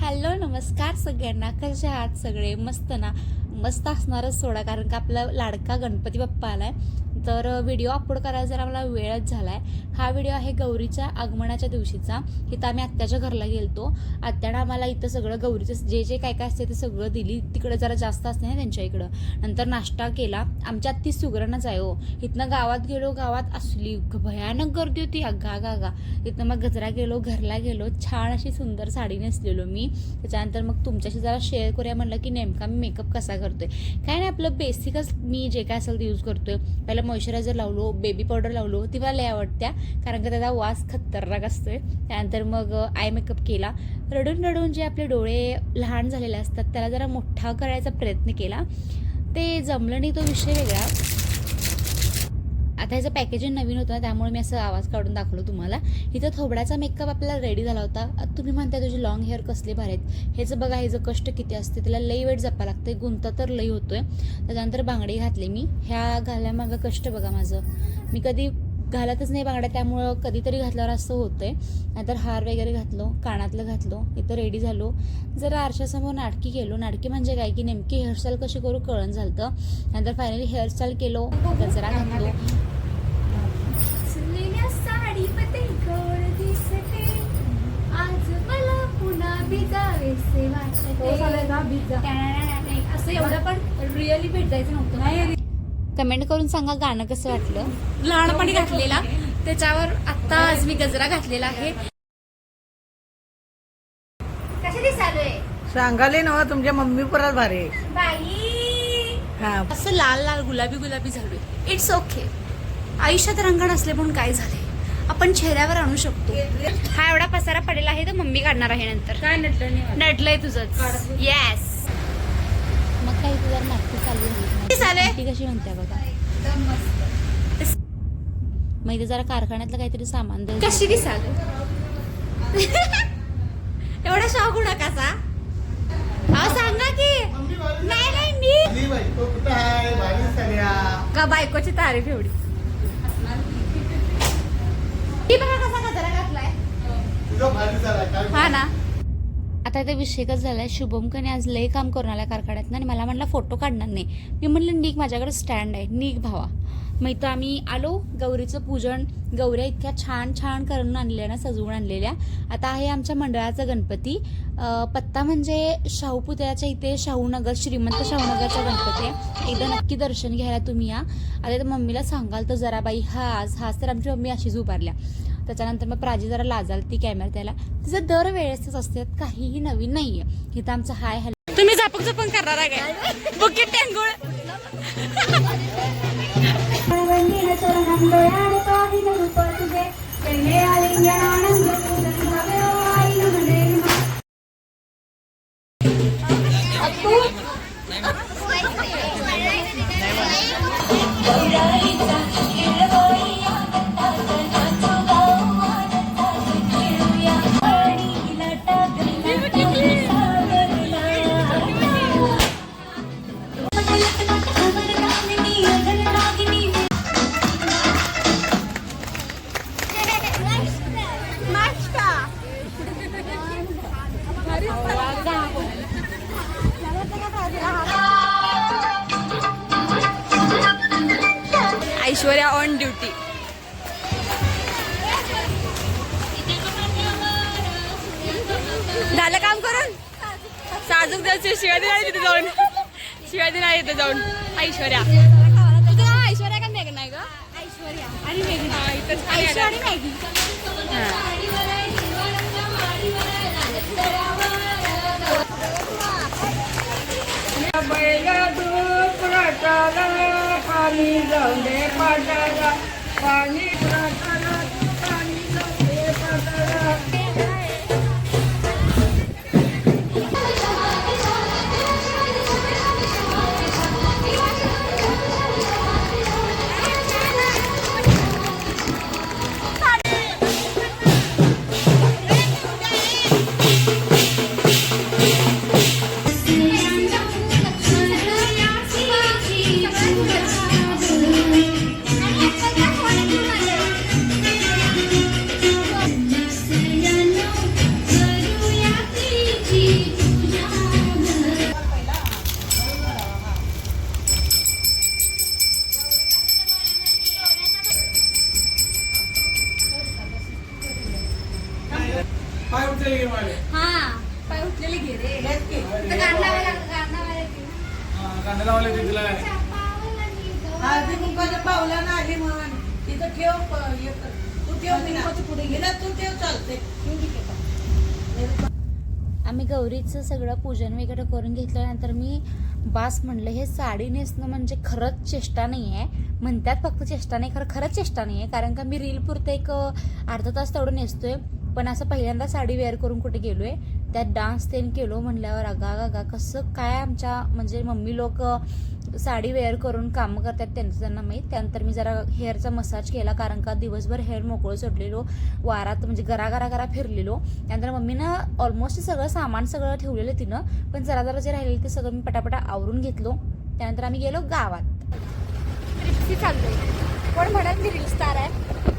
Hello नमस्कार सगळ्यांना. कसे आहात सगळे? मस्त ना? मस्त असणारच सोडा कारण का आपला लाडका गणपती बाप्पा आलाय. तर व्हिडिओ अपलोड करायला जरा मला वेळच झाला आहे हा व्हिडिओ आहे गौरीच्या आगमनाच्या दिवशीचा. इथं आम्ही आत्याच्या घरला गेलतो. आत्यानं आम्हाला इथं सगळं गौरीचं जे जे काय काय असते ते सगळं दिली. तिकडं जरा जास्त असते ना त्यांच्या इकडं. नंतर नाश्ता केला. आमच्या आत्ती सुगरणच आहे हो. इथनं गावात गेलो गावात असली भयानक गर्दी होती. अगा गा गा तिथनं मग गजरा गेलो घरला गेलो. छान अशी सुंदर साडी नेसलेलो मी. त्याच्यानंतर मग तुमच्याशी जरा शेअर करूया. म्हणलं की नेमका मी मेकअप कसा करतोय. काय नाही आपलं बेसिकच मी जे काय असेल ते यूज करतोय. पहिला मॉइश्चरायझर लावलो बेबी पावडर लावलो ती मला लय आवडत्या. कारण का त्याचा वास खतरनाक असतोय. त्यानंतर मग आय मेकअप केला. रडून रडून जे आपले डोळे लहान झालेले असतात त्याला जरा मोठा करायचा प्रयत्न केला. ते जमलं नाही तो विषय वेगळा. आता ह्याचं पॅकेजिंग नवीन होतं ना त्यामुळे मी असं आवाज काढून दाखवलो तुम्हाला. इथं थोबड्याचा मेकअप आपल्याला रेडी झाला होता. तुम्ही म्हणताय तुझे लॉंग हेअर कसले भारी आहेत. ह्याचं बघा ह्याचं कष्ट किती असते त्याला लई वेट जपा लागते गुंता तर लई होतोय. त्याच्यानंतर बांगडी घातली मी. ह्या घाल्यामागं कष्ट बघा माझं. मी कधी घालतच नाही बांगड्या त्यामुळं कधीतरी घातल्यावर असं होतंय. नंतर हार वगैरे घातलो कानातलं घातलो इथं रेडी झालो. जरा आरशासमोर नाटकी केलो. नाटकी म्हणजे काय? की नेमकी हेअरस्टाईल कशी करू कळण झालं नंतर फायनली हेअरस्टाईल केलो. गजरा घातलो. सुनेल्या साडी गोड दिसते. आज मला पुन्हा भिजावेसे वाटते. असं एवढं पण रिअली भेटायचं नव्हतं. कमेंट करून सांगा गाणं कसं वाटलं. लहानपणी घातलेला. त्याच्यावर आता आज मी गजरा घातलेला आहे. सांगाले ना तुमच्या मम्मी परत भारी बाई! हा. असं लाल लाल गुलाबी गुलाबी झालोय. इट्स ओके आयुष्यात रंग नसले पण काय झाले? आपण चेहऱ्यावर आणू शकतो. हा एवढा पसारा पडलेला आहे तर मम्मी काढणार आहे नंतर. काय नटलं नडलंय तुझंच. येस मग काही तुझ्या नाटकी चालली? ती कशी म्हणते बघा. मग इथे जरा कारखान्यातलं काहीतरी सामान दे. कशी दिसाल? एवढा शॉक होऊ नका अहो सांगा की. नाही नाही मी का बायकोची तारीफ एवढी? ही बघा कसा गजरा घातलाय. हा ना. आता ते विषयकच झाला आहे शुभम कने आज लय काम करून आलाय कारखान्यात आणि मला म्हणला फोटो काढणार नाही. मी म्हणलं निघ माझ्याकडे स्टँड आहे. निघ भावा. मग इथं आम्ही आलो. गौरीचं पूजन गौऱ्या इतक्या छान छान करून आणलेल्या ना सजवून आणलेल्या. आता आहे आमच्या मंडळाचा गणपती. पत्ता म्हणजे शाहू पुतळ्याच्या इथे शाहूनगर श्रीमंत शाहूनगरचा गणपती आहे. एकदा नक्की दर्शन घ्यायला तुम्ही या. आता मम्मीला सांगाल तर जरा बाई हाच हाच तर आमची मम्मी अशीच उभारल्या. त्याच्यानंतर मग प्राची जरा लाजाल ती कॅमेरा त्याला. तिचं दर वेळेसच असते काहीही नवीन नाहीये. इथं आमचं हाय हॅलो. तुम्ही झापक झपक करणार आहे काय? बुकिट टेंगुळ. ऐश्वर्या ऑन ड्युटी झालं काम करून? साजूक द्यायचं शिवाजी नाही तिथे जाऊन. शिवाजी नाही तिथे जाऊन. ऐश्वर्या. तुझं नाव ऐश्वर्या का मेघ नाही ग? ऐश्वर्या. आणि मेघना. ऐश्वर्या आणि मॅगी पाणी जाऊन दे पाटाला पाणी कांदा लावले ते तिला आधी मुंबाच्या पावलानं आली म्हण. तिथं ठेव प- हे कर. तू ठेव मी पुढे गेला तू ठेव चालते आम्ही गौरीचं सगळं पूजन वगैरे करून घेतल्यानंतर मी बास म्हणलं हे साडी नेसणं म्हणजे खरंच चेष्टा नाही आहे म्हणतात फक्त चेष्टा नाही खरं खरंच चेष्टा नाही आहे कारण का मी रील पुरतं एक अं, अर्धा तास तेवढं नेसतोय. पण असं पहिल्यांदा साडी वेअर करून कुठे गेलोय. त्यात डान्स तेन केलो म्हणल्यावर अगा अगा कसं काय आमच्या म्हणजे मम्मी लोक साडी वेअर करून कामं करतात त्यांचं त्यांना माहीत. त्यानंतर मी जरा हेअरचा मसाज केला कारण का दिवसभर हेअर मोकळं सोडलेलो वारात म्हणजे गरा घरा फिरलेलो. त्यानंतर मम्मीनं ऑलमोस्ट सगळं सामान सगळं ठेवलेलं तिनं पण जरा जरा जे राहिलेलं ते सगळं मी पटापटा आवरून घेतलो. त्यानंतर आम्ही गेलो गावात. रिप्सी चालतोय कोण म्हणत मी रील स्टार आहे?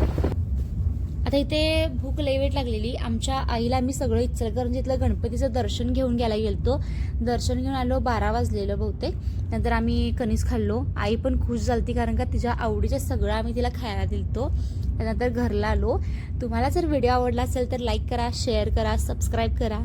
आता इथे भूक लई लागलेली. आमच्या आईला आम्ही सगळं इचलकरंजीतलं गणपतीचं दर्शन घेऊन घ्यायला गेलतो. दर्शन घेऊन आलो बारा वाजलेलं बहुतेक. नंतर आम्ही कणीस खाल्लो. आई पण खुश झालती कारण का तिच्या आवडीचं सगळं आम्ही तिला खायला दिलतो. त्यानंतर घरला आलो. तुम्हाला जर व्हिडिओ आवडला असेल तर लाईक करा शेअर करा सबस्क्राईब करा.